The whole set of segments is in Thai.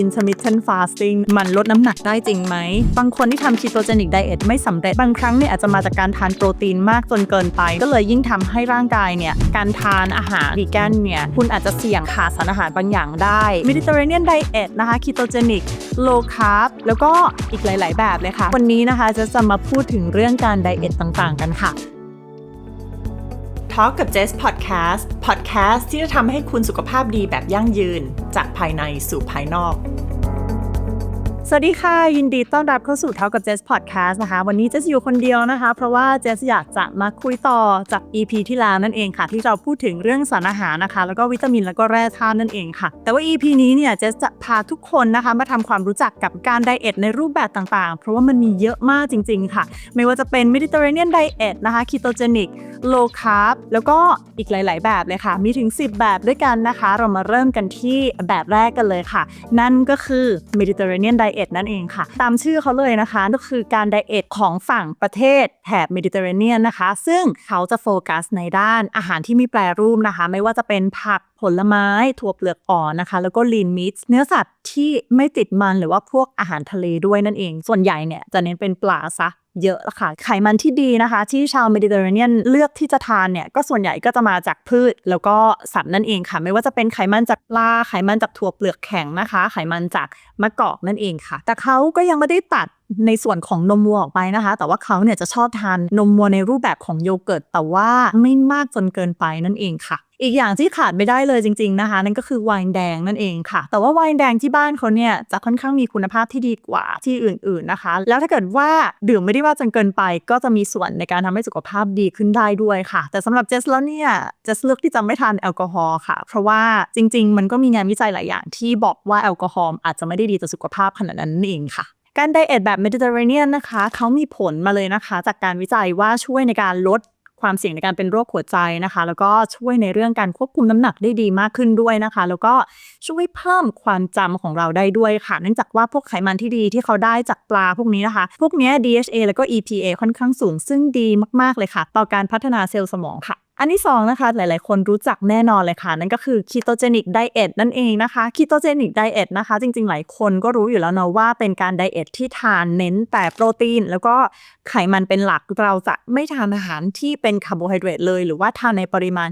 intermittent fasting มันลดน้ำหนักได้จริงไหม บางคนที่ทำ ketogenic diet ไม่สำเร็จ บางครั้งเนี่ยอาจจะมาจากการทานโปรตีนมากจนเกินไป ก็เลยยิ่งทำให้ร่างกายเนี่ย การทานอาหารวีแกนเนี่ย คุณอาจจะเสี่ยงขาดสารอาหารบางอย่างได้ Mediterranean diet นะคะ ketogenic low carb แล้วก็อีกหลาย ๆ แบบเลยค่ะ วันนี้นะคะจะจะมาพูดถึงเรื่องการไดเอทต่าง ๆ กันค่ะ Talk กับ Jess Podcast Podcast ที่จะทำให้คุณสุขภาพดีแบบยั่งยืน จากภายในสู่ภายนอก สวัสดีค่ะ ยินดีต้อนรับเข้าสู่ Talk กับ Jess Podcast นะคะ วันนี้เจสอยู่คนเดียวนะคะ เพราะว่าเจสอยากจะมาคุยต่อจาก EP ที่แล้วนั่นเองค่ะ ที่เราพูดถึงเรื่องสารอาหารนะคะ แล้วก็วิตามินแล้วก็แร่ธาตุนั่นเองค่ะ แต่ว่า EP นี้เนี่ยเจสจะพาทุกคนนะคะมาทำความรู้จักกับการไดเอทในรูปแบบต่างๆ เพราะว่ามันมีเยอะมากจริง ๆ ค่ะ ไม่ว่าจะเป็น Mediterranean Diet นะคะ Ketogenic low carb แล้วก็อีกหลาย ๆ แบบเลยค่ะ มีถึง 10 แบบด้วยกันนะคะ เรามาเริ่มกันที่แบบแรกกันเลยค่ะ นั่นก็คือ Mediterranean Diet นั่นเองค่ะ ตามชื่อเขาเลยนะคะก็คือการไดเอทของฝั่งประเทศแถบเมดิเตอร์เรเนียนนะคะ ซึ่งเขาจะโฟกัสในด้านอาหารที่มีแปรรูปนะคะ ไม่ว่าจะเป็นผักผลไม้ถั่วเปลือกอ่อนนะคะ แล้วก็ลีนมิตเนื้อสัตว์ที่ไม่ติดมันหรือว่าพวกอาหารทะเลด้วยนั่นเอง ส่วนใหญ่เนี่ยจะเน้นเป็นปลาซะ เยอะละค่ะ ไขมันที่ดีนะคะ ที่ชาวเมดิเตอร์เรเนียนเลือกที่จะทานเนี่ย ก็ส่วนใหญ่ก็จะมาจากพืช แล้วก็สัตว์นั่นเองค่ะ ไม่ว่าจะเป็นไขมันจากปลา ไขมันจากถั่วเปลือกแข็งนะคะ ไขมันจากมะกอกนั่นเองค่ะ แต่เขาก็ยังไม่ได้ตัด ในส่วนของนมวัวออกไปนะคะ แต่ว่าเขาเนี่ยจะชอบทานนมวัวในรูปแบบของโยเกิร์ต แต่ว่าไม่มากจนเกินไปนั่นเองค่ะอีกอย่างที่ขาดไม่ได้เลยจริง ๆนะคะ นั่นก็คือไวน์แดงนั่นเองค่ะ แต่ว่าไวน์แดงที่บ้านเขาเนี่ยจะค่อนข้างมีคุณภาพที่ดีกว่าที่อื่น ๆนะคะ แล้วถ้าเกิดว่าดื่มไม่ได้มาจนเกินไป ก็จะมีส่วนในการทำให้สุขภาพดีขึ้นได้ด้วยค่ะ แต่สำหรับเจสแล้วเนี่ยเจสเลือกที่จะไม่ทานแอลกอฮอล์ค่ะ เพราะว่าจริง ๆ มันก็มีงานวิจัยหลายอย่างที่บอกว่าแอลกอฮอล์อาจจะไม่ได้ดีต่อสุขภาพขนาดนั้นเองค่ะ การไดเอทแบบเมดิเตอร์เรเนียนนะคะเขามีผลมาเลยนะคะ จากการวิจัยว่าช่วยในการลดความเสี่ยงในการเป็นโรคหัวใจนะคะ แล้วก็ช่วยในเรื่องการควบคุมน้ำหนักได้ดีมากขึ้นด้วยนะคะ แล้วก็ช่วยเพิ่มความจำของเราได้ด้วยค่ะ เนื่องจากว่าพวกไขมันที่ดีที่เขาได้จากปลาพวกนี้นะคะ พวกนี้ DHA แล้วก็ EPA ค่อนข้างสูง ซึ่งดีมากๆเลยค่ะ ต่อการพัฒนาเซลล์สมองค่ะ อันที่สองนะคะหลาย ๆ คนรู้จักแน่นอนเลยค่ะ นั่นก็คือ ketogenic diet นั่นเองนะคะ ketogenic diet นะคะจริง ๆ หลายคนก็รู้อยู่แล้วเนาะว่าเป็นการไดเอทที่ทานเน้นแต่โปรตีน แล้วก็ไขมันเป็นหลักเราจะไม่ทานอาหารที่เป็นคาร์โบไฮเดรตเลย หรือว่าทานในปริมาณ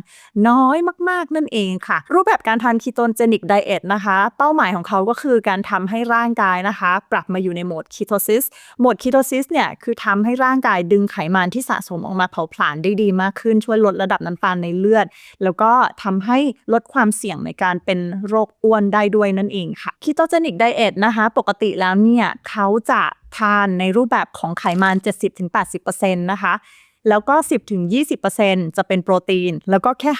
น้อยมาก ๆ นั่นเองค่ะ รูปแบบการทาน ketogenic diet นะคะเป้าหมายของเขาก็คือการทำให้ร่างกายนะคะ ปรับมาอยู่ในโหมด ketosis โหมด ketosis เนี่ยคือทำให้ร่างกายดึงไขมันที่สะสมออกมาเผาผลาญได้ดีมากขึ้นช่วยลดระดับน้ำตาลในเลือด แล้วก็ทำให้ลดความเสี่ยงในการเป็นโรคอ้วนได้ด้วยนั่นเองค่ะคีโตเจนิกไดเอทนะคะปกติแล้วเนี่ยเขาจะทานในรูปแบบของไขมัน 70-80%นะคะ แล้วก็ 10-20%จะเป็นโปรตีน แล้วก็แค่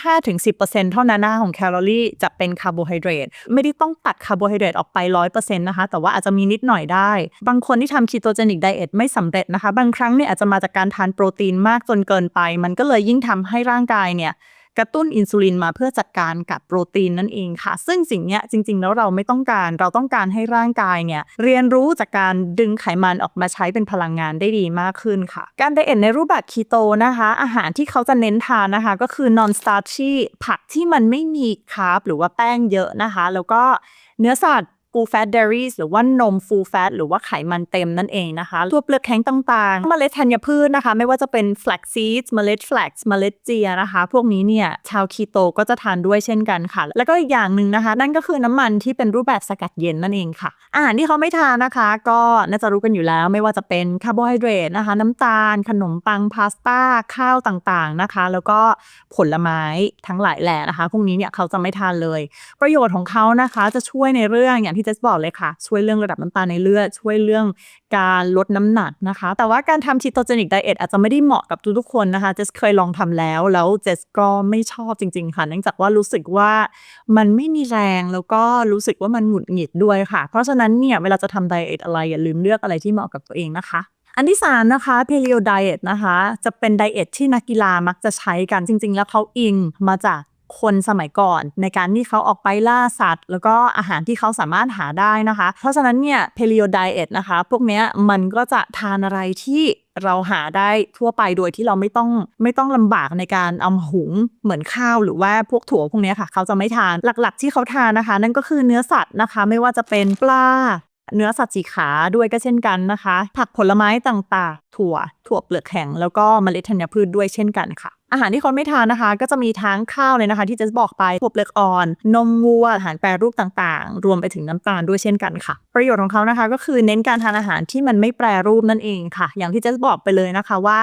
5-10%เท่านั้นนะของแคลอรี่จะเป็นคาร์โบไฮเดรตไม่ได้ต้องตัดคาร์โบไฮเดรตออกไป 100%นะคะ แต่ว่าอาจจะมีนิดหน่อยได้ บางคนที่ทำคีโตเจนิกไดเอทไม่สำเร็จนะคะ บางครั้งเนี่ยอาจจะมาจากการทานโปรตีนมากจนเกินไป มันก็เลยยิ่งทำให้ร่างกายเนี่ย กระตุ้นอินซูลินมาเพื่อจัดการกับโปรตีนนั่นเองค่ะ ซึ่งสิ่งนี้จริง ๆ แล้วเราไม่ต้องการเราต้องการให้ร่างกายเนี่ยเรียนรู้จากการดึงไขมันออกมาใช้เป็นพลังงานได้ดีมากขึ้นค่ะ การไดเอทในรูปแบบคีโตนะคะ อาหารที่เขาจะเน้นทานนะคะ ก็คือ non starchy ผักที่มันไม่มีคาร์บหรือว่าแป้งเยอะนะคะ แล้วก็เนื้อสัตว์ full fat dairies หรือว่านม full fat หรือว่าไขมันเต็มนั่นเองนะคะ ตัวเปลือกแข็งต่างๆ เมล็ดธัญพืชนะคะ ไม่ว่าจะเป็น flax seeds เมล็ด flax เมล็ดเจียนะคะ พวกนี้เนี่ยชาวคีโตก็จะทานด้วยเช่นกันค่ะ แล้วก็อีกอย่างหนึ่งนะคะ นั่นก็คือน้ำมันที่เป็นรูปแบบสกัดเย็นนั่นเองค่ะ อาหารที่เขาไม่ทานนะคะ ก็น่าจะรู้กันอยู่แล้ว ไม่ว่าจะเป็นคาร์โบไฮเดรตนะคะ น้ำตาล ขนมปังพาสต้าข้าวต่างๆนะคะ แล้วก็ผลไม้ทั้งหลายแหละนะคะพวกนี้เนี่ยเขาจะไม่ทานเลย ประโยชน์ของเขานะคะจะช่วยในเรื่องอย่างที่เจสบอกเลยค่ะ ช่วยเรื่องระดับน้ำตาลในเลือด ช่วยเรื่องการลดน้ำหนักนะคะ แต่ว่าการทำ ketogenic diet อาจจะไม่ได้เหมาะกับทุกๆคนนะคะเจสเคยลองทำแล้ว แล้วเจสก็ไม่ชอบจริง ๆ ค่ะ เนื่องจากว่ารู้สึกว่ามันไม่มีแรงแล้วก็รู้สึกว่ามันหงุดหงิดด้วยค่ะ เพราะฉะนั้นเนี่ยเวลาจะทำ diet อะไรอย่าลืมเลือกอะไรที่เหมาะกับตัวเองนะคะอันที่สามนะคะ paleo diet นะคะ จะเป็นไดเอทที่นักกีฬามักจะใช้กันจริง ๆ แล้วเขาอิงมาจาก คนสมัยก่อน ในการที่เขาออกไปล่าสัตว์ แล้วก็อาหารที่เขาสามารถหาได้นะคะ เพราะฉะนั้นเนี่ย paleo diet นะคะ พวกเนี้ยมันก็จะทานอะไรที่เราหาได้ทั่วไปโดยที่เราไม่ต้องไม่ต้องลำบากในการเอามาหุงเหมือนข้าวหรือว่าพวกถั่วพวกเนี้ยค่ะ เขาจะไม่ทานหลักๆ ที่เขาทานนะคะ นั่นก็คือเนื้อสัตว์นะคะ ไม่ว่าจะเป็นปลา เนื้อสัตว์สีขาด้วยก็เช่นกันนะคะ ผักผลไม้ต่างๆ ถั่ว ถั่วเปลือกแข็ง แล้วก็เมล็ดธัญพืชด้วยเช่นกันค่ะ อาหารที่คนไม่ทานนะคะ ก็จะมีทั้งข้าวเลยนะคะ ที่จะบอกไปถั่วเปลือกอ่อน นมวัวอาหารแปรรูปต่างๆ รวมไปถึงน้ำตาลด้วยเช่นกันค่ะ ประโยชน์ของเขานะคะ ก็คือเน้นการทานอาหารที่มันไม่แปรรูปนั่นเองค่ะ อย่างที่จะบอกไปเลยนะคะว่า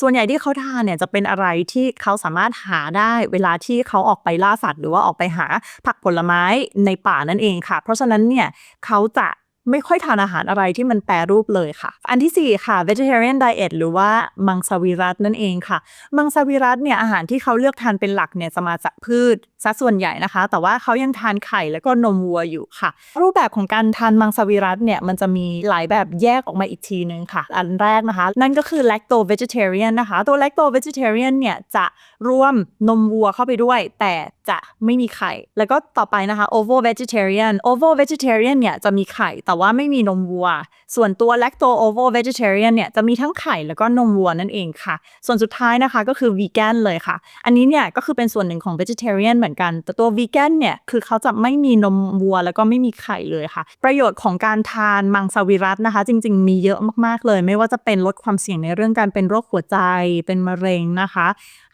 ส่วนใหญ่ที่เขาทานเนี่ยจะเป็นอะไรที่เขาสามารถหาได้เวลาที่เขาออกไปล่าสัตว์ หรือว่าออกไปหาผักผลไม้ในป่านั่นเองค่ะ เพราะฉะนั้นเนี่ยเขาจะ ไม่ค่อยทานอาหารอะไรที่มันแปรรูปเลยค่ะ อันที่ 4 ค่ะ vegetarian diet หรือว่ามังสวิรัตนั่นเองค่ะ มังสวิรัตเนี่ยอาหารที่เขาเลือกทานเป็นหลักเนี่ยจะมาจากพืชซะส่วนใหญ่นะคะ แต่ว่าเขายังทานไข่แล้วก็นมวัวอยู่ค่ะ รูปแบบของการทานมังสวิรัตเนี่ยมันจะมีหลายแบบแยกออกมาอีกทีนึงค่ะ อันแรกนะคะ นั่นก็คือ lacto vegetarian นะคะ ตัว lacto vegetarian เนี่ยจะรวมนมวัวเข้าไปด้วย แต่จะไม่มีไข่ แล้วก็ต่อไปนะคะ ovo vegetarian ovo vegetarian เนี่ยจะมีไข่แต่ว่าไม่มีนมวัว ส่วนตัว lacto ovo vegetarian เนี่ยจะมีทั้งไข่แล้วก็นมวัวนั่นเองค่ะ ส่วนสุดท้ายนะคะก็คือ vegan เลยค่ะ อันนี้เนี่ยก็คือเป็นส่วนหนึ่งของ vegetarian เหมือนกัน แต่ตัว vegan เนี่ยคือเขาจะไม่มีนมวัว แล้วก็ไม่มีไข่เลยค่ะ ประโยชน์ของการทานมังสวิรัตนะคะ จริง ๆ มีเยอะมากๆเลย ไม่ว่าจะเป็นลดความเสี่ยงในเรื่องการเป็นโรคหัวใจ เป็นมะเร็งนะคะ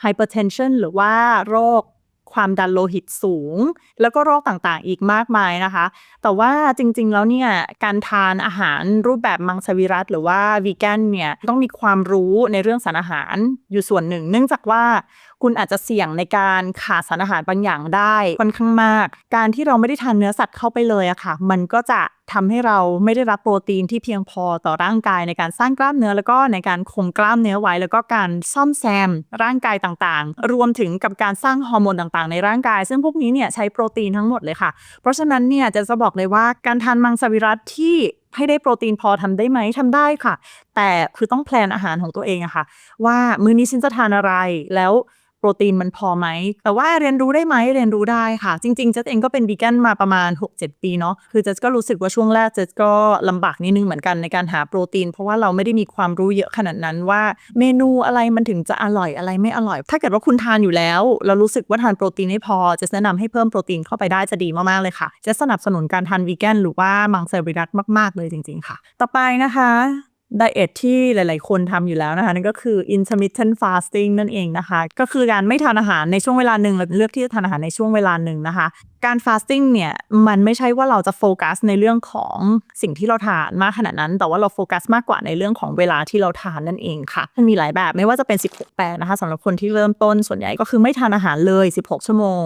hypertension หรือว่าโรค ความดันโลหิตสูง แล้วก็โรคต่างๆ อีกมากมายนะคะ แต่ว่าจริงๆ แล้วเนี่ยการทานอาหารรูปแบบมังสวิรัตหรือว่าวีแกนเนี่ยต้องมีความรู้ในเรื่องสารอาหารอยู่ส่วนหนึ่ง เนื่องจากว่า คุณอาจจะเสี่ยงในการขาดสารอาหารบางอย่างได้ค่อนข้างมาก การที่เราไม่ได้ทานเนื้อสัตว์เข้าไปเลยอะค่ะ มันก็จะทำให้เราไม่ได้รับโปรตีนที่เพียงพอต่อร่างกายในการสร้างกล้ามเนื้อ แล้วก็ในการคงกล้ามเนื้อไว้ แล้วก็การซ่อมแซมร่างกายต่างๆ รวมถึงกับการสร้างฮอร์โมนต่างๆ ในร่างกาย ซึ่งพวกนี้เนี่ยใช้โปรตีนทั้งหมดเลยค่ะ เพราะฉะนั้นเนี่ยจะจะบอกเลยว่าการทานมังสวิรัตที่ให้ได้โปรตีนพอทำได้ไหมทำได้ค่ะ แต่คือต้องแพลนอาหารของตัวเองอะค่ะ ว่ามื้อนี้ฉันจะทานอะไรแล้ว โปรตีนมันพอไหม แต่ว่าเรียนรู้ได้ไหมเรียนรู้ได้ค่ะ จริง ๆ เจสเองก็เป็นวีแกนมาประมาณ 6-7 ปีเนาะ คือเจสก็รู้สึกว่าช่วงแรกเจสก็ลำบากนิดนึงเหมือนกันในการหาโปรตีน เพราะว่าเราไม่ได้มีความรู้เยอะขนาดนั้นว่าเมนูอะไรมันถึงจะอร่อยอะไรไม่อร่อย ถ้าเกิดว่าคุณทานอยู่แล้ว เรารู้สึกว่าทานโปรตีนไม่พอเจสแนะนำให้เพิ่มโปรตีนเข้าไปได้จะดีมากๆเลยค่ะเจสสนับสนุนการทานวีแกนหรือว่ามังสวิรัตมากๆเลยจริง ๆ ค่ะ ต่อไปนะคะ ไดเอทที่หลาย ๆ คนทำอยู่แล้วนะคะ นั่นก็คือ intermittent fasting นั่นเองนะคะ ก็คือการไม่ทานอาหารในช่วงเวลาหนึ่งแล้วเลือกที่จะทานอาหารในช่วงเวลาหนึ่งนะคะ การ fasting เนี่ย มันไม่ใช่ว่าเราจะโฟกัสในเรื่องของสิ่งที่เราทานมากขนาดนั้น แต่ว่าเราโฟกัสมากกว่าในเรื่องของเวลาที่เราทานนั่นเองค่ะ มันมีหลายแบบไม่ว่าจะเป็น 16 แปดนะคะสำหรับคนที่เริ่มต้นส่วนใหญ่ก็คือไม่ทานอาหารเลย 16 ชั่วโมง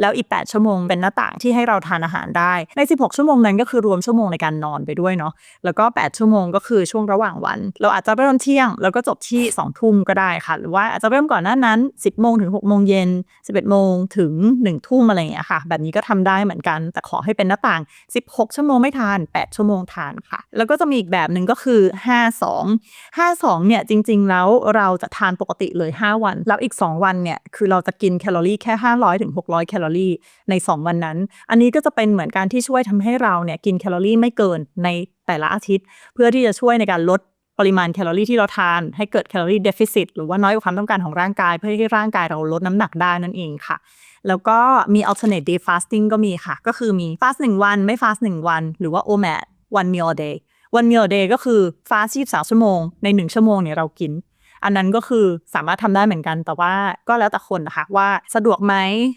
แล้วอีก 8 ชั่วโมงเป็นหน้าต่างที่ให้เราทานอาหารได้ ใน 16 ชั่วโมงนั้นก็คือรวมชั่วโมงในการนอนไปด้วยเนาะแล้วก็ 8 ชั่วโมงก็คือช่วงระหว่างวัน เราอาจจะเริ่มเที่ยง แล้วก็จบที่ 2 ทุ่มก็ได้ค่ะ หรือว่าอาจจะเริ่มก่อนหน้านั้น 10 โมงถึง 6 โมงเย็น 11 โมงถึง 1 ทุ่มอะไรอย่างเงี้ยค่ะ แบบนี้ก็ทำได้เหมือนกัน แต่ขอให้เป็นหน้าต่าง 16 ชั่วโมงไม่ทาน 8 ชั่วโมงทานค่ะ แล้วก็จะมีอีกแบบหนึ่งก็คือ 52 52เนี่ยจริง ๆ แล้วเราจะทานปกติเลย 5 วัน แล้วอีก 2 วันเนี่ยคือเราจะกินแคลอรี่แค่ 500ถึง600แคลอรี่ใน 2 วันนั้น อันนี้ก็จะเป็นเหมือนการที่ช่วยทำให้เราเนี่ยกินแคลอรี่ไม่เกินในแต่ละอาทิตย์ เพื่อที่จะช่วยในการลดปริมาณแคลอรี่ที่เราทานให้เกิดแคลอรี่เดฟิซิตหรือว่าน้อยกว่าความต้องการของร่างกาย เพื่อให้ร่างกายเราลดน้ำหนักได้นั่นเองค่ะ แล้วก็มี alternate day fasting ก็มีค่ะ ก็คือมี fast 1 วัน ไม่ fast 1 วัน หรือว่า OMAD one meal a day one meal a day ก็คือ fast 23 ชั่วโมง ใน 1 ชั่วโมงเนี่ยเรากิน อันนั้นก็คือสามารถทำได้เหมือนกัน แต่ว่าก็แล้วแต่คนนะคะว่าสะดวกไหม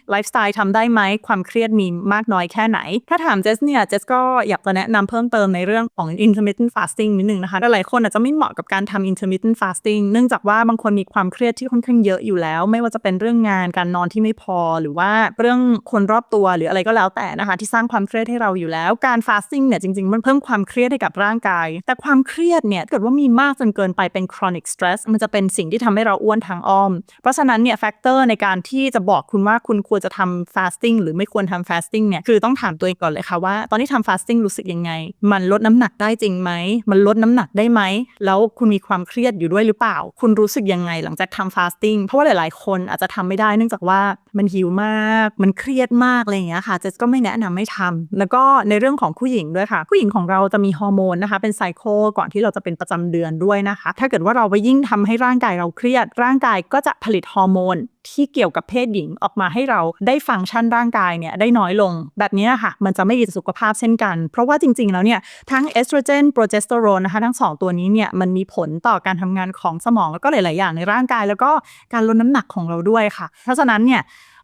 ไลฟ์สไตล์ทำได้ไหมความเครียดมีมากน้อยแค่ไหน ถ้าถามเจสเนี่ยเจสก็อยากจะแนะนำเพิ่มเติมในเรื่องของ intermittent fasting นิดนึงนะคะหลายคนอาจจะไม่เหมาะกับการทำ intermittent fasting เนื่องจากว่าบางคนมีความเครียดที่ค่อนข้างเยอะอยู่แล้ว ไม่ว่าจะเป็นเรื่องงานการนอนที่ไม่พอ หรือว่าเรื่องคนรอบตัวหรืออะไรก็แล้วแต่นะคะที่สร้างความเครียดให้เราอยู่แล้ว การ fasting เนี่ยจริงๆ มันเพิ่มความเครียดให้กับร่างกาย แต่ความเครียดเนี่ยเกิดว่ามีมากจนเกินไปเป็น chronic stress มันจะเป็นสิ่งที่ทำให้เราอ้วนทางอ้อม เพราะฉะนั้นเนี่ยแฟกเตอร์ในการที่จะบอกคุณว่าคุณควรจะทำ fasting หรือไม่ควรทำ fasting เนี่ยคือต้องถามตัวเองก่อนเลยค่ะว่า ตอนที่ทำ fasting รู้สึกยังไง มันลดน้ำหนักได้จริงไหม มันลดน้ำหนักได้ไหม แล้วคุณมีความเครียดอยู่ด้วยหรือเปล่า คุณรู้สึกยังไงหลังจากทำ fasting เพราะว่าหลาย ๆ คนอาจจะทำไม่ได้เนื่องจากว่ามันหิวมาก มันเครียดมากอะไรอย่างเงี้ยค่ะเจสก็ไม่แนะนำให้ทำแล้วก็ในเรื่องของผู้หญิงด้วยค่ะ ผู้หญิงของเราจะมีฮอร์โมนนะคะเป็นไซโคก่อนที่เราจะเป็นประจำเดือนด้วยนะคะ ถ้าเกิดว่าเราไปยิ่งทำให้ร่างกายเราเครียด ร่างกายก็จะผลิตฮอร์โมนที่เกี่ยวกับเพศหญิงออกมาให้เราได้ฟังก์ชันร่างกายเนี่ยได้น้อยลง แบบนี้ค่ะ มันจะไม่ดีต่อสุขภาพเช่นกัน เพราะว่าจริง ๆ แล้วเนี่ยทั้งเอสโตรเจนโปรเจสเตอโรนนะคะทั้งสองตัวนี้เนี่ยมันมีผลต่อการทำงานของสมองแล้วก็หลาย ๆ อย่างในร่างกาย แล้วก็การลดน้ำหนักของเราด้วยค่ะ เพราะฉะนั้นเนี่ย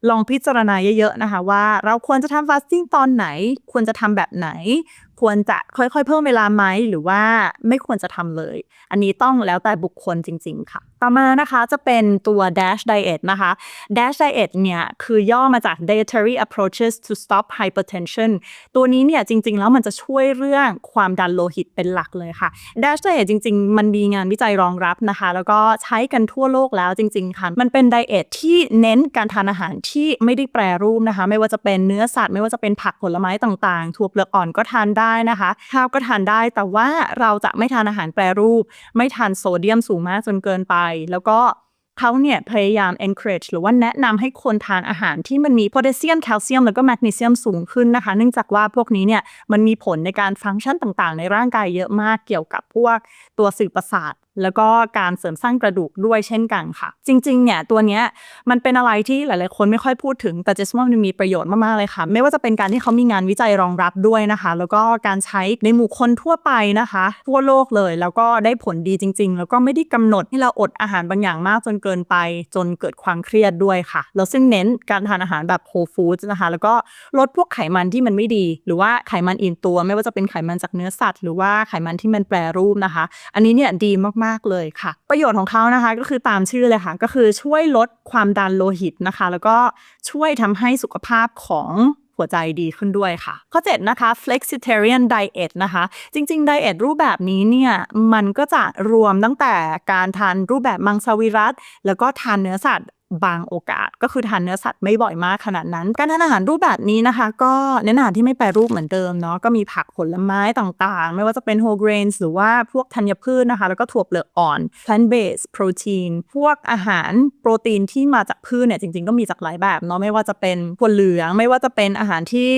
ลองพิจารณาเยอะ ๆ นะคะว่าเราควรจะทำฟาสติ้งตอนไหน ควรจะทำแบบไหน ควรจะค่อยๆ เพิ่มเวลาไหมหรือว่าไม่ควรจะทำเลย อันนี้ต้องแล้วแต่บุคคลจริง ๆ ค่ะ ต่อมานะคะจะเป็นตัว DASH diet นะคะ DASH diet เนี่ย คือย่อมาจาก dietary approaches to stop hypertension ตัวนี้เนี่ย จริง ๆ แล้วมันจะช่วยเรื่องความดันโลหิตเป็นหลักเลยค่ะ DASH diet จริง ๆ มันมีงานวิจัยรองรับนะคะ แล้วก็ใช้กันทั่วโลกแล้วจริง ๆ ค่ะ มันเป็นไดเอทที่เน้นการทานอาหารที่ไม่ได้แปรรูปนะคะ ไม่ว่าจะเป็นเนื้อสัตว์ ไม่ว่าจะเป็นผักผลไม้ต่างๆ ถั่วเปลือกอ่อนก็ทานได้ได้นะคะข้าวก็ทานได้ แต่ว่าเราจะไม่ทานอาหารแปรรูป ไม่ทานโซเดียมสูงมากจนเกินไป แล้วก็เขาเนี่ยพยายาม encourage หรือว่าแนะนำให้คนทานอาหารที่มันมีโพแทสเซียมแคลเซียมแล้วก็แมกนีเซียมสูงขึ้นนะคะ เนื่องจากว่าพวกนี้เนี่ยมันมีผลในการฟังก์ชันต่างๆ ในร่างกายเยอะมากเกี่ยวกับพวกตัวสื่อประสาท แล้วก็การเสริมสร้างกระดูกด้วยเช่นกันค่ะ จริงๆเนี่ยตัวเนี้ยมันเป็นอะไรที่หลาย ๆ คนไม่ค่อยพูดถึงแต่เจสว่ามันมีประโยชน์มากๆเลยค่ะ ไม่ว่าจะเป็นการที่เขามีงานวิจัยรองรับด้วยนะคะ แล้วก็การใช้ในหมู่คนทั่วไปนะคะ ทั่วโลกเลย แล้วก็ได้ผลดีจริง ๆ แล้วก็ไม่ได้กำหนดให้เราอดอาหารบางอย่างมากจนเกินไป จนเกิดความเครียดด้วยค่ะแล้วซึ่งเน้นการทานอาหารแบบโฮฟู้ดนะคะแล้วก็ลดพวกไขมันที่มันไม่ดี หรือว่าไขมันอิ่มตัว ไม่ว่าจะเป็นไขมันจากเนื้อสัตว์ หรือว่าไขมันที่มันแปรรูปนะคะ อันนี้เนี่ยดีมากๆเลยค่ะ ประโยชน์ของเขานะคะก็คือตามชื่อเลยค่ะ ก็คือช่วยลดความดันโลหิตนะคะ แล้วก็ช่วยทำให้สุขภาพของหัวใจดีขึ้นด้วยค่ะ ข้อ 7 นะคะ flexitarian diet นะคะ จริง ๆ ไดเอทรูปแบบนี้เนี่ย มันก็จะรวมตั้งแต่การทานรูปแบบมังสวิรัต แล้วก็ทานเนื้อสัตว์ บางโอกาสก็คือทานเนื้อสัตว์ไม่บ่อยมากขนาดนั้น การทานอาหารรูปแบบนี้นะคะ ก็เน้นอาหารที่ไม่แปรรูปเหมือนเดิมเนาะก็มีผักผลไม้ต่างๆ ไม่ว่าจะเป็น whole grains หรือว่าพวกธัญพืชนะคะ แล้วก็ถั่วเปลือกอ่อน plant based protein พวกอาหารโปรตีนที่มาจากพืชเนี่ยจริงๆ ก็มีจากหลายแบบเนาะไม่ว่าจะเป็นถั่วเหลือง ไม่ว่าจะเป็นอาหารที่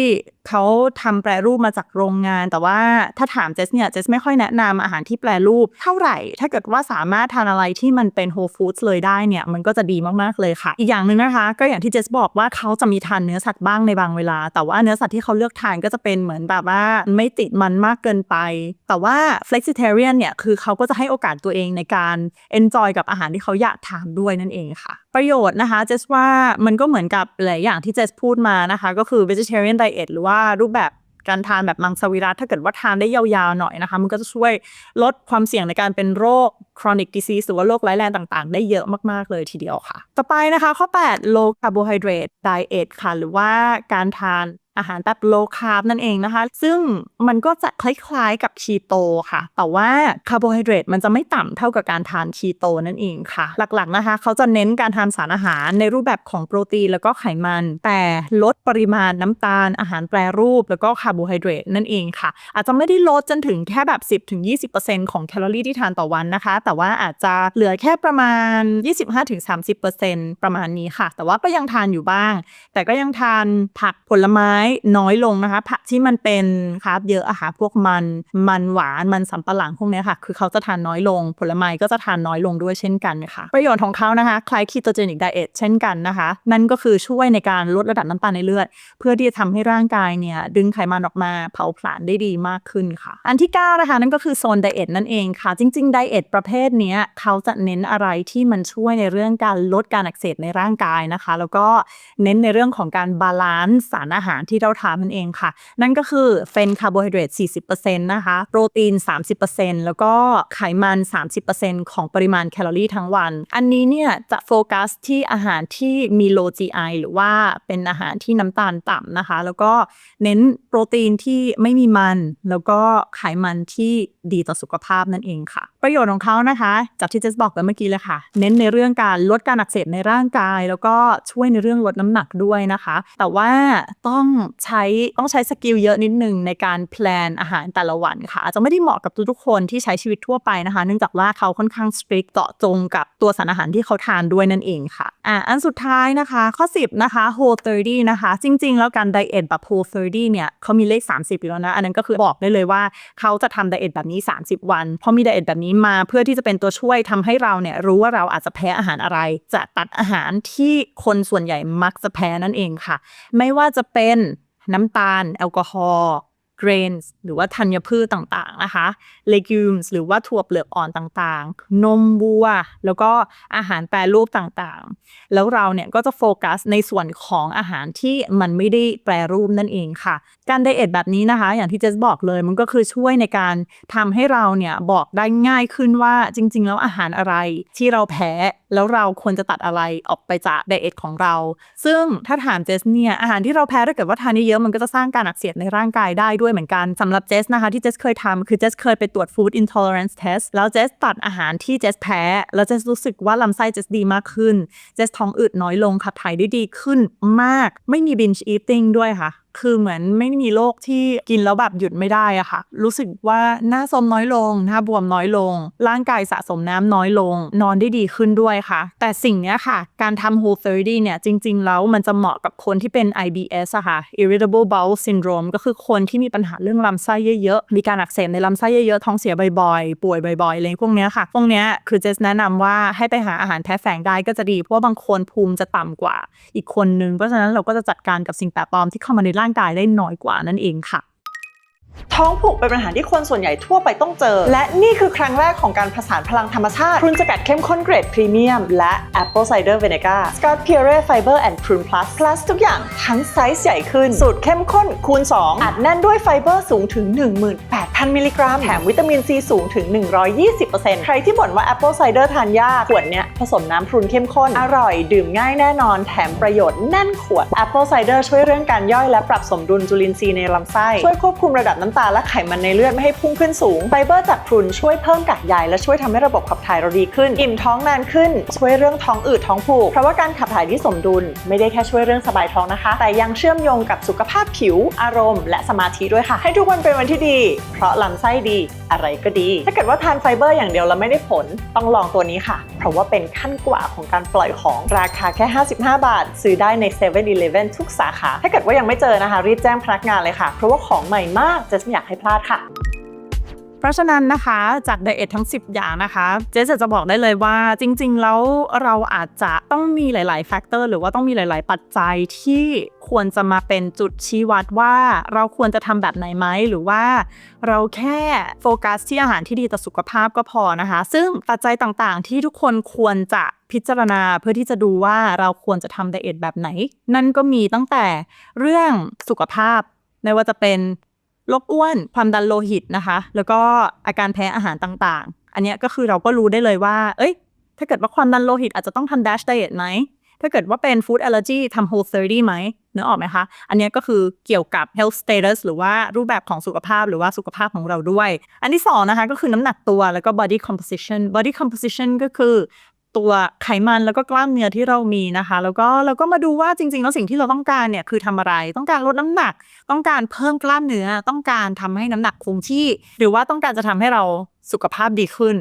เขาทำแปรรูปมาจากโรงงาน แต่ว่าถ้าถามเจสเนี่ยเจสไม่ค่อยแนะนำอาหารที่แปรรูปเท่าไหร่ ถ้าเกิดว่าสามารถทานอะไรที่มันเป็น whole foods เลยได้เนี่ยมันก็จะดีมากๆเลยค่ะ อีกอย่างหนึ่งนะคะ ก็อย่างที่เจสบอกว่าเขาจะมีทานเนื้อสัตว์บ้างในบางเวลา แต่ว่าเนื้อสัตว์ที่เขาเลือกทานก็จะเป็นเหมือนแบบว่าไม่ติดมันมากเกินไป แต่ว่า flexitarian เนี่ยคือเขาก็จะให้โอกาสตัวเองในการ enjoy กับอาหารที่เขาอยากทานด้วยนั่นเองค่ะ ประโยชน์นะคะเจสว่ามันก็เหมือนกับหลายอย่างที่เจสพูดมานะคะ ก็คือ vegetarian diet หรือว่ารูปแบบการทานแบบมังสวิรัตถ้าเกิดว่าทานได้ยาวๆหน่อยนะคะ มันก็จะช่วยลดความเสี่ยงในการเป็นโรค chronic disease หรือว่าโรคร้ายแรงต่างๆ ได้เยอะมากๆเลยทีเดียวค่ะ ต่อไปนะคะ ข้อ 8 low carbohydrate diet ค่ะ หรือว่าการทานอาหารแบบ low carb นั่นเองนะคะ ซึ่งมันก็จะคล้ายๆกับคีโตค่ะ แต่ว่าคาร์โบไฮเดรตมันจะไม่ต่ำเท่ากับการทานคีโตนั่นเองค่ะ หลักๆนะคะ เขาจะเน้นการทานสารอาหารในรูปแบบของโปรตีนแล้วก็ไขมัน แต่ลดปริมาณน้ำตาลอาหารแปรรูป แล้วก็คาร์โบไฮเดรตนั่นเองค่ะ อาจจะไม่ได้ลดจนถึงแค่แบบ 10-20%ของแคลอรี่ที่ทานต่อวันนะคะ แแต่ว่าอาจจะเหลือแค่ประมาณ 25-30%ประมาณนี้ค่ะ แต่ว่าก็ยังทานอยู่บ้าง แต่ก็ยังทานผักผลไม้น้อยลงนะคะ ผักที่มันเป็นคาร์บเยอะอะค่ะพวกมันมันหวานมันสำปะหลังพวกนี้ค่ะ คือเขาจะทานน้อยลง ผลไม้ก็จะทานน้อยลงด้วยเช่นกันค่ะ ประโยชน์ของเขานะคะคล้ายคีโตเจนิกไดเอทเช่นกันนะคะ นั่นก็คือช่วยในการลดระดับน้ำตาลในเลือด เพื่อที่จะทำให้ร่างกายเนี่ยดึงไขมันออกมาเผาผลาญได้ดีมากขึ้นค่ะ อันที่ 9 นะคะ นั่นก็คือโซนไดเอทนั่นเองค่ะ จริงๆไดเอทประเภทเนี้ยเขาจะเน้นอะไรที่มันช่วยในเรื่องการลดการอักเสบในร่างกายนะคะ แล้วก็เน้นในเรื่องของการบาลานซ์สารอาหารที่เราทานนั่นเองค่ะ นั่นก็คือเฟนคาร์โบไฮเดรต 40%นะคะ โปรตีน 30%แล้วก็ไขมัน 30%ของปริมาณแคลอรี่ทั้งวัน อันนี้เนี่ยจะโฟกัสที่อาหารที่มี low GI หรือว่าเป็นอาหารที่น้ำตาลต่ำนะคะ แล้วก็เน้นโปรตีนที่ไม่มีมัน แล้วก็ไขมันที่ดีต่อสุขภาพนั่นเองค่ะ ประโยชน์ของเขานะคะจากที่เจสบอกไปเมื่อกี้เลยค่ะ เน้นในเรื่องการลดการอักเสบในร่างกาย แล้วก็ช่วยในเรื่องลดน้ำหนักด้วยนะคะ แต่ว่าต้องใช้ต้องใช้สกิลเยอะนิดนึงในการแพลนอาหารแต่ละวันค่ะอาจจะไม่ได้เหมาะกับทุกๆคนที่ใช้ชีวิตทั่วไปนะคะ เนื่องจากว่าเขาค่อนข้างสตรีกเจาะจงกับตัวสารอาหารที่เขาทานด้วยนั่นเองค่ะอะอันสุดท้ายนะคะ ข้อ 10 นะคะ whole 30 นะคะ จริง ๆ แล้วการไดเอทแบบ whole 30 เนี่ยเขามีเลข 30อยู่แล้วนะอันนั้นก็คือบอกได้เลยว่าเขาจะทำไดเอทแบบนี้ 30 วันพราะมีไดเอทแบบนี้มาเพื่อที่จะเป็นตัวช่วยทำให้เราเนี่ยรู้ว่าเราอาจจะแพ้อาหารอะไร จะตัดอาหารที่คนส่วนใหญ่มักจะแพ้นั่นเองค่ะ ไม่ว่าจะเป็นน้ำตาล แอลกอฮอล์ grains หรือว่าธัญพืชต่างๆนะคะ legumes หรือว่าถั่วเปลือกอ่อนต่างๆ นมวัว แล้วก็อาหารแปรรูปต่างๆ แล้วเราเนี่ยก็จะโฟกัสในส่วนของอาหารที่มันไม่ได้แปรรูปนั่นเองค่ะ การไดเอทแบบนี้นะคะ อย่างที่เจสบอกเลยมันก็คือช่วยในการทำให้เราเนี่ยบอกได้ง่ายขึ้นว่าจริง ๆ แล้วอาหารอะไรที่เราแพ้ แล้วเราควรจะตัดอะไรออกไปจากไดเอทของเรา ซึ่งถ้าถามเจสเนี่ยอาหารที่เราแพ้ถ้าเกิดว่าทานเยอะมันก็จะสร้างการอักเสบในร่างกายได้ด้วยเหมือนกันสำหรับเจสนะคะที่เจสเคยทำคือเจสเคยไปตรวจ food intolerance test แล้วเจสตัดอาหารที่เจสแพ้ แล้วเจสรู้สึกว่าลำไส้เจสดีมากขึ้น เจสท้องอืดน้อยลงขับถ่ายได้ดีขึ้นมาก ไม่มี binge eating ด้วยค่ะ คือเหมือนไม่มีโรคที่กินแล้วแบบหยุดไม่ได้อะค่ะ รู้สึกว่าหน้าซมน้อยลง หน้าบวมน้อยลง ร่างกายสะสมน้ำน้อยลง นอนได้ดีขึ้นด้วยค่ะ แต่สิ่งเนี้ยค่ะ การทำ Whole 30เนี่ยจริง ๆ แล้วมันจะเหมาะกับคนที่เป็น IBS อะค่ะ Irritable Bowel Syndrome ก็คือคนที่มีปัญหาเรื่องลำไส้เยอะๆ มีการอักเสบในลำไส้เยอะๆ ท้องเสียบ่อยๆ ป่วยบ่อยๆอะไรพวกเนี้ยค่ะ พวกเนี้ยคือเจสแนะนำว่าให้ไปหาอาหารแพ้แฝงได้ก็จะดี เพราะว่าบางคนภูมิจะต่ำกว่า อีกคนนึง เพราะฉะนั้นเราก็จะจัดการกับสิ่งแปลกปลอมที่เข้ามาในร่างกายได้น้อยกว่านั่นเองค่ะ ท้องผูกเป็นปัญหาที่คนส่วนใหญ่ทั่วไปต้องเจอ และนี่คือครั้งแรกของการผสานพลังธรรมชาติพรุนสกัดเข้มข้นเกรดพรีเมียม และ Apple Cider Vinegar Scott Pure Fiber and Prune Plus Plus ทุกอย่างทั้งไซส์ใหญ่ขึ้น สูตรเข้มข้นคูณ 2 อัดแน่นด้วยไฟเบอร์สูงถึง 18,000 มิลลิกรัม แถมวิตามินซีสูงถึง 120%ใครที่บ่นว่า Apple Cider ทานยากขวดเนี้ยผสมน้ำพรุนเข้มข้น อร่อยดื่มง่ายแน่นอน แถมประโยชน์แน่นขวด Apple Cider ช่วยเรื่องการย่อยและปรับสมดุลจุลินทรีย์ในลำไส้ช่วยควบคุมระดับน้ำตาลและไขมันในเลือดไม่ให้พุ่งขึ้นสูงไฟเบอร์จากพรุนช่วยเพิ่มกากใยและช่วยทำให้ระบบขับถ่ายเราดีขึ้น อิ่มท้องนานขึ้น ช่วยเรื่องท้องอืดท้องผูกเพราะว่าการขับถ่ายที่สมดุล ไม่ได้แค่ช่วยเรื่องสบายท้องนะคะ แต่ยังเชื่อมโยงกับสุขภาพผิว อารมณ์ และสมาธิด้วยค่ะ ให้ทุกวันเป็นวันที่ดี เพราะลำไส้ดี อะไรก็ดี ถ้าเกิดว่าทานไฟเบอร์อย่างเดียวแล้วไม่ได้ผล ต้องลองตัวนี้ค่ะ เพราะว่าเป็นขั้นกว่าของการปล่อยของราคาแค่ 55 บาท ซื้อได้ใน7 e เ e ่ e อทุกสาขา ถ้าเกิดว่ายังไม่เจอนะคะ รีบแจ้งพนักงานเลยค่ะ เพราะว่าของใหม่มากจะไม่อยากให้พลาดค่ะ เพราะฉะนั้นนะคะจากไดเอททั้ง 10 อย่างนะคะ เจสจะบอกได้เลยว่าจริง ๆ แล้วเราอาจจะต้องมีหลาย ๆ แฟกเตอร์หรือว่าต้องมีหลาย ๆ ปัจจัยที่ควรจะมาเป็นจุดชี้วัดว่าเราควรจะทำแบบไหนไหมหรือว่าเราแค่โฟกัสที่อาหารที่ดีต่อสุขภาพก็พอนะคะ ซึ่งปัจจัยต่างๆ ที่ทุกคนควรจะพิจารณาเพื่อที่จะดูว่าเราควรจะทำไดเอทแบบไหน นั่นก็มีตั้งแต่เรื่องสุขภาพไม่ว่าจะเป็น โรคอ้วน ความดันโลหิตนะคะ แล้วก็อาการแพ้อาหารต่างๆ อันนี้ก็คือเราก็รู้ได้เลยว่า เอ้ย ถ้าเกิดว่าความดันโลหิตอาจจะต้องทำ dash diet ไหม ถ้าเกิดว่าเป็น food allergy ทำ whole 30ไหมเนื้อออกไหมคะ อันนี้ก็คือเกี่ยวกับ health status หรือว่ารูปแบบของสุขภาพหรือว่าสุขภาพของเราด้วย อันที่สองนะคะก็คือน้ำหนักตัวแล้วก็ body composition body composition ก็คือ ตัวไขมันแล้วก็กล้ามเนื้อที่เรามีนะคะ แล้วก็เราก็มาดูว่าจริงๆแล้วสิ่งที่เราต้องการเนี่ยคือทำอะไร ต้องการลดน้ำหนัก ต้องการเพิ่มกล้ามเนื้อ ต้องการทำให้น้ำหนักคงที่ หรือว่าต้องการจะทำให้เราสุขภาพดีขึ้น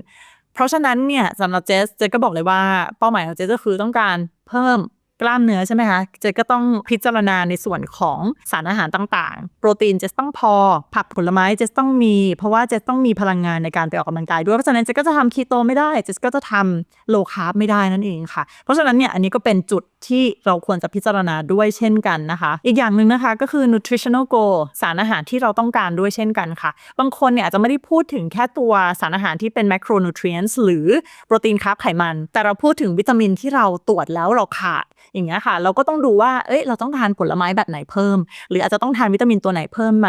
เพราะฉะนั้นเนี่ยสำหรับเจสเจสก็บอกเลยว่าเป้าหมายของเจสก็คือต้องการเพิ่ม กล้ามเนื้อใช่ไหมคะ เจสก็ต้องพิจารณาในส่วนของสารอาหารต่างๆ โปรตีนจะต้องพอ ผักผลไม้จะต้องมี เพราะว่าจะต้องมีพลังงานในการไปออกกำลังกายด้วย เพราะฉะนั้นเจสก็จะทำคีโตไม่ได้ เจสก็จะทำโลคาร์บไม่ได้นั่นเองค่ะ เพราะฉะนั้นเนี่ยอันนี้ก็เป็นจุดที่เราควรจะพิจารณาด้วยเช่นกันนะคะ อีกอย่างหนึ่งนะคะก็คือ nutritional goal สารอาหารที่เราต้องการด้วยเช่นกันค่ะ บางคนเนี่ยอาจจะไม่ได้พูดถึงแค่ตัวสารอาหารที่เป็น macronutrients หรือโปรตีนคาร์บไขมัน แต่เราพูดถึงวิตามินที่เราตรวจแล้วเราขาด อย่างเงี้ยค่ะ เราก็ต้องดูว่า เอ้ย เราต้องทานผลไม้แบบไหนเพิ่ม หรืออาจจะต้องทานวิตามินตัวไหนเพิ่มไหม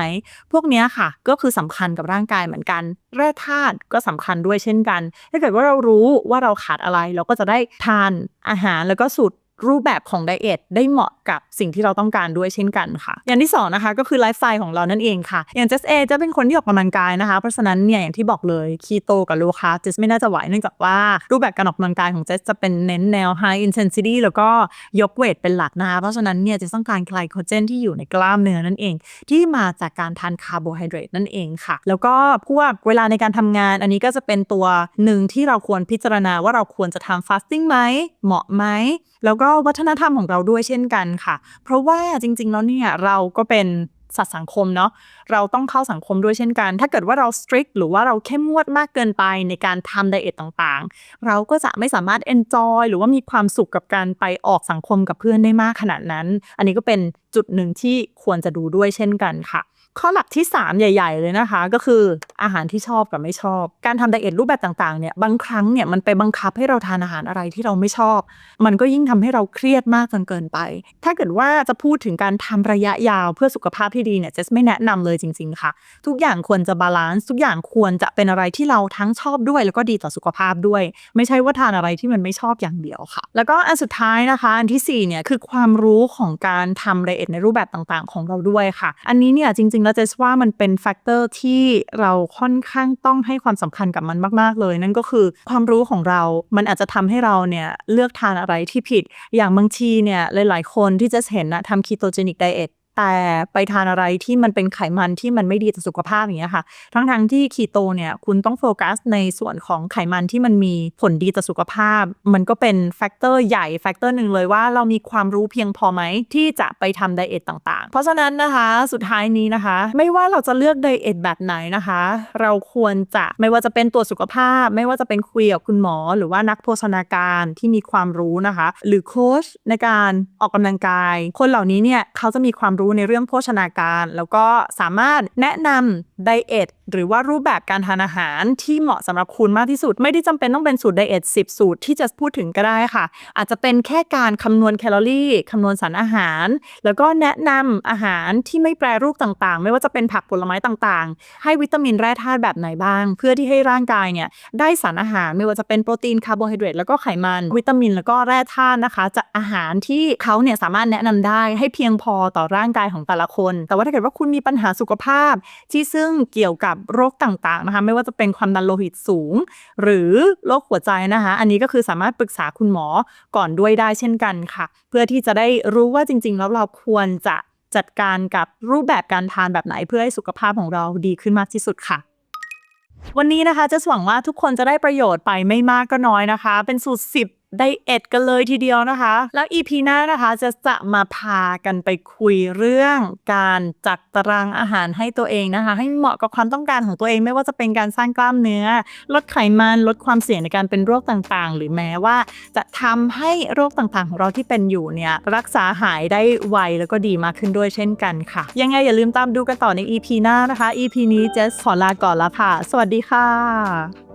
พวกเนี้ยค่ะ ก็คือสำคัญกับร่างกายเหมือนกัน แร่ธาตุก็สำคัญด้วยเช่นกัน ถ้าเกิดว่าเรารู้ว่าเราขาดอะไร เราก็จะได้ทานอาหารแล้วก็สูตร รูปแบบของไดเอทได้เหมาะกับสิ่งที่เราต้องการด้วยเช่นกันค่ะ อย่างที่สองนะคะก็คือไลฟ์สไตล์ของเรานั่นเองค่ะ อย่างเจสเอจะเป็นคนที่ออกกำลังกายนะคะ เพราะฉะนั้นเนี่ยอย่างที่บอกเลยคีโตกับโลคาเจสไม่น่าจะไหวเนื่องจากว่ารูปแบบการออกกำลังกายของเจสจะเป็นเน้นแนว high intensity แล้วก็ยกเวทเป็นหลักนะคะ เพราะฉะนั้นเนี่ยจะต้องการไกลโคเจนที่อยู่ในกล้ามเนื้อนั่นเอง ที่มาจากการทานคาร์โบไฮเดรตนั่นเองค่ะ แล้วก็พวกเวลาในการทำงานอันนี้ก็จะเป็นตัวหนึ่งที่เราควรพิจารณาว่าเราควรจะทำฟาสติ้งไหมเหมาะไหม แล้วก็วัฒนธรรมของเราด้วยเช่นกันค่ะ เพราะว่าจริงๆแล้วเนี่ยเราก็เป็น สัตว์สังคมเนาะเราต้องเข้าสังคมด้วยเช่นกัน ถ้าเกิดว่าเรา strict หรือว่าเราเข้มงวดมากเกินไปในการทำไดเอทต่างๆ เราก็จะไม่สามารถ enjoy หรือว่ามีความสุขกับการไปออกสังคมกับเพื่อนได้มากขนาดนั้น อันนี้ก็เป็นจุดหนึ่งที่ควรจะดูด้วยเช่นกันค่ะ ข้อหลักที่ 3 ใหญ่ ๆ เลยนะคะ ก็คืออาหารที่ชอบกับไม่ชอบ การทำไดเอทรูปแบบต่างๆเนี่ยบางครั้งเนี่ยมันไปบังคับให้เราทานอาหารอะไรที่เราไม่ชอบ มันก็ยิ่งทำให้เราเครียดมากจนเกินไป ถ้าเกิดว่าจะพูดถึงการทำระยะยาวเพื่อสุขภาพที่ที่ดีเนี่ยเจสไม่แนะนำเลยจริง ๆ ค่ะ ทุกอย่างควรจะบาลานซ์ทุกอย่างควรจะเป็นอะไรที่เราทั้งชอบด้วย แล้วก็ดีต่อสุขภาพด้วย ไม่ใช่ว่าทานอะไรที่มันไม่ชอบอย่างเดียวค่ะ แล้วก็อันสุดท้ายนะคะ อันที่สี่เนี่ยคือความรู้ของการทำไดเอทในรูปแบบต่างๆ ของเราด้วยค่ะ อันนี้เนี่ยจริง ๆ แล้วเจสว่ามันเป็นแฟกเตอร์ที่เราค่อนข้างต้องให้ความสำคัญกับมันมาก ๆ เลย นั่นก็คือความรู้ของเรา มันอาจจะทำให้เราเนี่ยเลือกทานอะไรที่ผิด อย่างบางทีเนี่ยหลาย ๆ คนที่จะเห็นนะทำคีโตเจนิกไดเอท แต่ไปทานอะไรที่มันเป็นไขมันที่มันไม่ดีต่อสุขภาพอย่างเงี้ยค่ะ ทั้งทงๆที่คีโตเนี่ยคุณต้องโฟกัสในส่วนของไขมันที่มันมีผลดีต่อสุขภาพ มันก็เป็นแฟกเตอร์ใหญ่แฟกเตอร์หนึ่งเลยว่าเรามีความรู้เพียงพอไหมที่จะไปทำไดเอทต่างๆ เพราะฉะนั้นนะคะสุดท้ายนี้นะคะ ไม่ว่าเราจะเลือกไดเอทแบบไหนนะคะ เราควรจะไม่ว่าจะเป็นตัวจสุขภาพ ไม่ว่าจะเป็นคุยกับคุณหมอ หรือว่านักโภชนาการที่มีความรู้นะคะ หรือโค้ชในการออกกำลังกาย คนเหล่านี้เนี่ยเขาจะมีความรู้ในเรื่องโภชนาการ แล้วก็สามารถแนะนำไดเอทหรือว่ารูปแบบการทานอาหารที่เหมาะสำหรับคุณมากที่สุด ไม่ได้จำเป็นต้องเป็นสูตรไดเอท10 สูตรที่จะพูดถึงก็ได้ค่ะ อาจจะเป็นแค่การคำนวณแคลอรี่คำนวณสารอาหาร แล้วก็แนะนำอาหารที่ไม่แปรรูปต่างๆ ไม่ว่าจะเป็นผักผลไม้ต่างๆ ให้วิตามินแร่ธาตุแบบไหนบ้าง เพื่อที่ให้ร่างกายเนี่ยได้สารอาหารไม่ว่าจะเป็นโปรตีนคาร์โบไฮเดรตแล้วก็ไขมันวิตามินแล้วก็แร่ธาตุนะคะจากอาหารที่เขาเนี่ยสามารถแนะนำได้ให้เพียงพอต่อร่างกายของแต่ละคน แต่ว่าถ้าเกิดว่าคุณมีปัญหาสุขภาพ ที่ซึ่งเกี่ยวกับโรคต่างๆนะคะไม่ว่าจะเป็นความดันโลหิตสูง หรือโรคหัวใจนะคะอันนี้ก็คือสามารถปรึกษาคุณหมอก่อนด้วยได้เช่นกันค่ะ เพื่อที่จะได้รู้ว่าจริง ๆ แล้วเราควรจะจัดการกับรูปแบบการทานแบบไหนเพื่อให้สุขภาพของเราดีขึ้นมากที่สุดค่ะวันนี้นะคะจะหวังว่าทุกคนจะได้ประโยชน์ไปไม่มากก็น้อยนะคะ เป็นสูตร10 ไดเอทกันเลยทีเดียวนะคะ แล้ว EP หน้านะคะจะจะมาพากันไปคุยเรื่องการจัดตารางอาหารให้ตัวเองนะคะ ให้เหมาะกับความต้องการของตัวเองไม่ว่าจะเป็นการสร้างกล้ามเนื้อ ลดไขมันลดความเสี่ยงในการเป็นโรคต่างๆ หรือแม้ว่า จะทำให้โรคต่างๆ ของเราที่เป็นอยู่เนี่ยรักษาหายได้ไวแล้วก็ดีมากขึ้นด้วยเช่นกันค่ะ ยังไงอย่าลืมตามดูกันต่อใน EP หน้านะคะ EP นี้เจสขอลาก่อนละค่ะ สวัสดีค่ะ